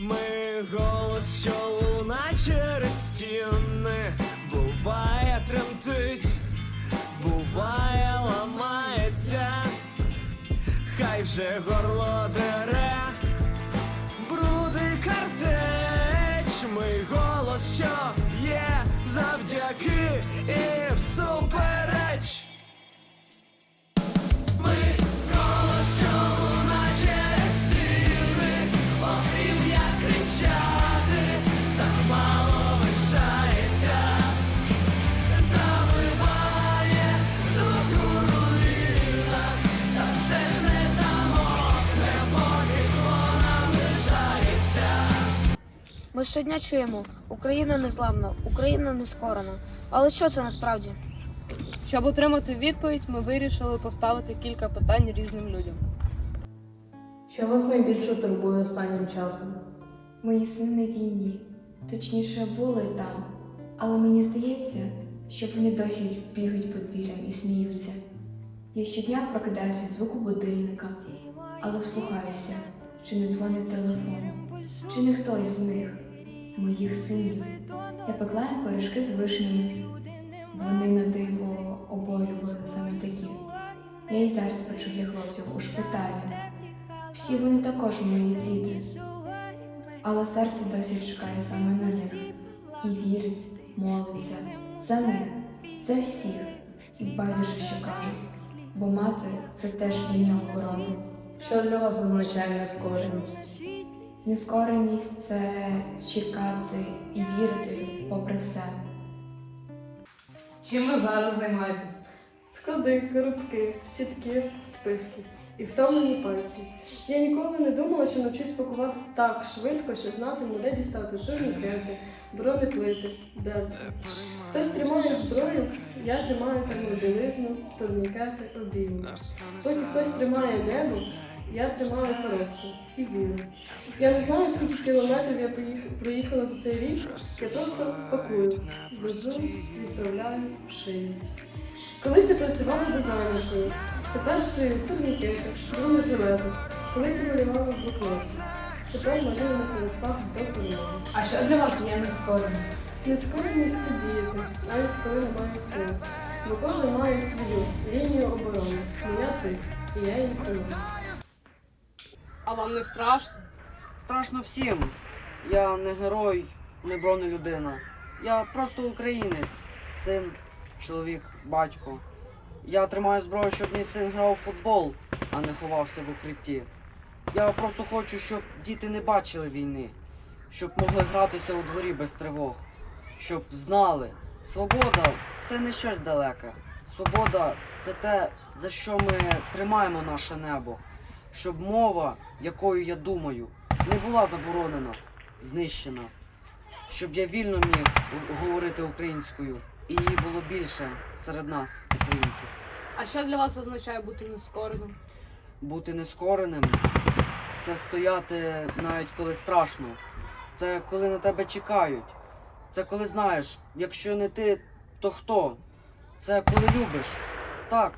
Ми голос, що луна через стіни, буває тремтить, буває ламається, хай вже горло дере, бруди картеч, ми голос, що є завдяки і всупереч. Ми щодня чуємо Україна незламна, Україна не скорена. Але що це насправді? Щоб отримати відповідь, ми вирішили поставити кілька питань різним людям. Що вас найбільше турбує останнім часом? Мої сини на війні, точніше були там, але мені здається, що вони досі бігають подвір'ям і сміються. Я щодня прокидаюся від звуку будильника, але вслухаюся, чи не дзвонить телефон, чи не хтось з них, моїх синів. Я пекла їм пиріжки з вишнями. Вони на диво обоє були саме такі. Я і зараз печу для хлопців у шпиталі. Всі вони також мої діти. Але серце досі чекає саме на них і вірить, молиться за них, за всіх, і байдуже, що кажуть, бо мати це теж лінія охорони. Що для вас означає нескореність? Нескореність це чекати і вірити попри все. Чим ви зараз займаєтесь? Склади, коробки, сітки, списки і втомлені пальці. Я ніколи не думала, що навчусь пакувати так швидко, що знатиму, де дістати турнікети, бронеплити, дерці. Хтось тримає зброю, я тримаю термобілизну, турнікети, обійми. Потім хтось тримає небо, я тримаю коробку і віру. Я не знаю, скільки кілометрів я проїхала за цей рік, я просто пакую, везу, відправляю, шию. Колись я працювала дизайнеркою, тепер шию турнікети, бронежилети. Колись я малювала в блокноті. Тепер малюю на коробках до перемоги. А що для вас є нескореним? Нескореність це діяти, навіть коли немає сил. Бо кожен має свою лінію оборони. Моя ти, і я її тримаю. А вам не страшно? Страшно всім. Я не герой, не бронелюдина. Я просто українець, син, чоловік, батько. Я тримаю зброю, щоб мій син грав у футбол, а не ховався в укритті. Я просто хочу, щоб діти не бачили війни, щоб могли гратися у дворі без тривог, щоб знали, свобода це не щось далеке. Свобода це те, за що ми тримаємо наше небо. Щоб мова, якою я думаю, не була заборонена, знищена. Щоб я вільно міг говорити українською, і її було більше серед нас, українців. А що для вас означає бути нескореним? Бути нескореним це стояти навіть коли страшно. Це коли на тебе чекають. Це коли знаєш, якщо не ти, то хто? Це коли любиш. Так,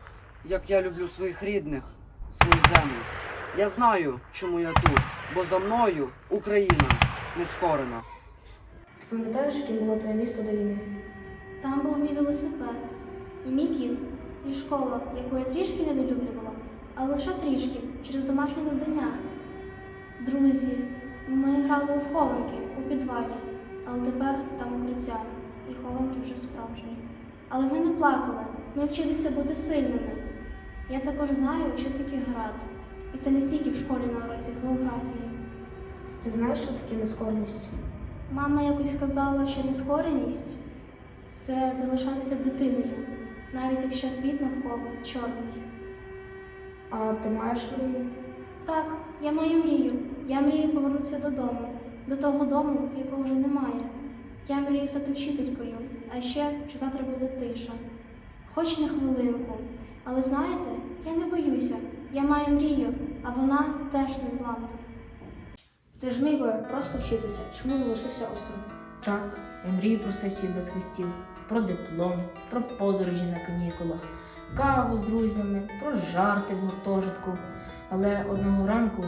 як я люблю своїх рідних, свою землю. Я знаю, чому я тут, бо за мною Україна нескорена. Ти пам'ятаєш, яким було твоє місто до війни? Там був мій велосипед, і мій кіт, і школа, яку я трішки недолюблювала, але лише трішки, через домашні завдання. Друзі, ми грали у хованки у підвалі, але тепер там укриття, і хованки вже справжні. Але ми не плакали, ми вчилися бути сильними. Я також знаю, що таке град. І це не тільки в школі на уроці географії. Ти знаєш, що таке нескореність? Мама якось сказала, що нескореність це залишатися дитиною, навіть якщо світ навколо чорний. А ти маєш мрію? Так, я маю мрію. Я мрію повернутися додому, до того дому, якого вже немає. Я мрію стати вчителькою, а ще, що завтра буде тиша. Хоч на хвилинку. Але знаєте, я не боюся. Я маю мрію, а вона теж не незламна. Ти ж міг би просто вчитися. Чому не лишився останнім? Так, я мрію про сесію без хвостів, про диплом, про подорожі на канікулах, каву з друзями, про жарти в гуртожитку. Але одного ранку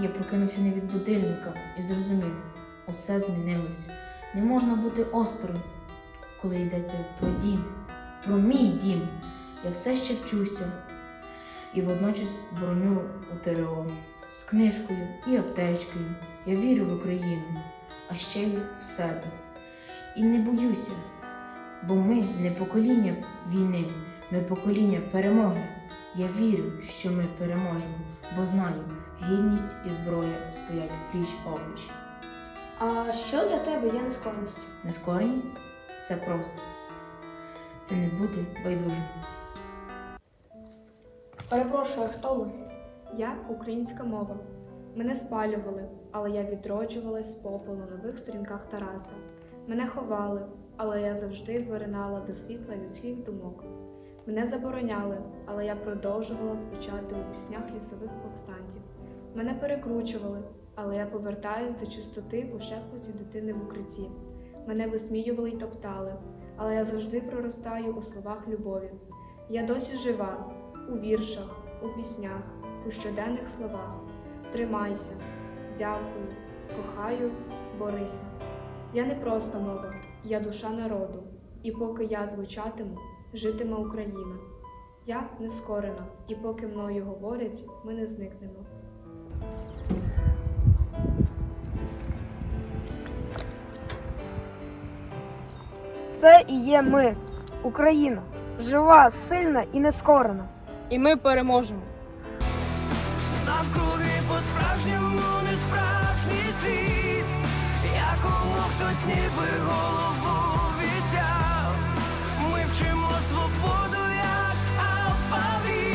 Я прокинувся не від будильника і зрозумів, усе змінилось. Не можна бути осторонь, коли йдеться про дім, про мій дім. Я все ще вчуся і водночас бороню у ТРО з книжкою і аптечкою. Я вірю в Україну, а ще й в себе. І не боюся, бо ми не покоління війни, ми покоління перемоги. Я вірю, що ми переможемо, бо знаю, гідність і зброя стоять пліч опліч. А що для тебе є нескорність? Нескореність все просто. Це не бути байдужим. Перепрошую, хто ви? Я українська мова. Мене спалювали, але я відроджувалась з попелу на нових сторінках Тараса. Мене ховали, але я завжди виринала до світла людських думок. Мене забороняли, але я продовжувала звучати у піснях лісових повстанців. Мене перекручували, але я повертаюсь до чистоти у шепоті дитини в укритті. Мене висміювали й топтали, але я завжди проростаю у словах любові. Я досі жива у віршах, у піснях, у щоденних словах. Тримайся, дякую, кохаю, борися. Я не просто мова, я душа народу, і поки я звучатиму, житиме Україна. Я не скорена, і поки мною говорять, ми не зникнемо. Це і є ми, Україна, жива, сильна і нескорена і ми переможемо. Навкруги по справжньому не справжній світ, якому хтось ніби голову віддяв. Ми вчимо свободу, як аварій.